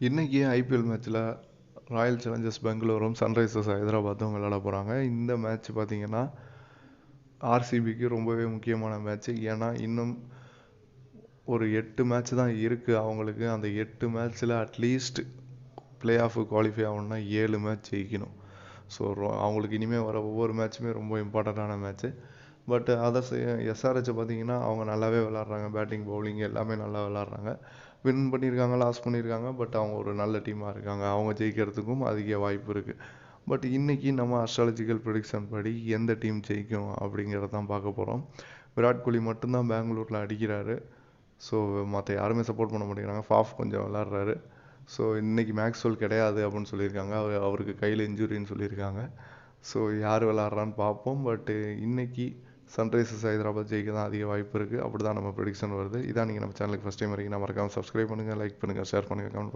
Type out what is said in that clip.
இன்றைக்கி ஐபிஎல் மேட்ச்சில் Royal Challengers பெங்களூரும் சன்ரைசர்ஸ் ஹைதராபாத்தும் விளையாட போகிறாங்க இந்த மேட்ச் பார்த்திங்கன்னா ஆர்சிபிக்கு ரொம்பவே முக்கியமான மேட்ச்சு ஏன்னா இன்னும் ஒரு எட்டு மேட்ச் தான் இருக்குது அவங்களுக்கு. அந்த எட்டு மேட்ச்சில் அட்லீஸ்ட் ப்ளே ஆஃப் குவாலிஃபை ஆகணும்னா ஏழு மேட்ச் ஜெயிக்கணும். ஸோ அவங்களுக்கு இனிமேல் வர ஒவ்வொரு மேட்ச்சுமே ரொம்ப இம்பார்ட்டண்ட்டான மேட்ச்சு பட் அதர்ஸ் எஸ்ஆர்ஹெச்சை பார்த்தீங்கன்னா அவங்க நல்லாவே விளாட்றாங்க. பேட்டிங் பவுலிங் எல்லாமே நல்லா விளாட்றாங்க. வின் பண்ணியிருக்காங்க லாஸ் பண்ணியிருக்காங்க. பட் அவங்க ஒரு நல்ல டீமாக இருக்காங்க. அவங்க ஜெயிக்கிறதுக்கும் அதிக வாய்ப்பு இருக்குது பட் இன்றைக்கி நம்ம அஸ்ட்ராலஜிக்கல் ப்ரொடிக்ஷன் படி எந்த டீம் ஜெயிக்கும் அப்படிங்கிறத தான் பார்க்க போகிறோம் விராட் கோலி மட்டும்தான் பெங்களூரில் அடிக்கிறாரு. ஸோ மற்ற யாருமே சப்போர்ட் பண்ண மாட்டேங்கிறாங்க. ஃபாஃப் கொஞ்சம் விளாட்றாரு. ஸோ இன்றைக்கி மேக்ஸ்வெல் கிடையாது அப்படின்னு சொல்லியிருக்காங்க. அவர் அவருக்கு கையில் இன்ஜுரின்னு சொல்லியிருக்காங்க. ஸோ யார் விளாட்றான்னு பார்ப்போம். பட்டு இன்றைக்கி சன்ரைசர்ஸ் ஹைதராபாத் ஜெயிக்க தான் அதிக வாய்ப்பு இருக்குது அப்படி தான் நம்ம ப்ரெடிக்ஷன் வருது. இதான் நீங்கள் நம்ம சேனலுக்கு ஃபஸ்ட் டைம் வரீங்கன்னா மறக்காமல் சப்ஸ்கிரைப் பண்ணுங்கள் லைக் பண்ணுங்கள் ஷேர் பண்ணுங்கள் கமெண்ட் பண்ணுங்கள்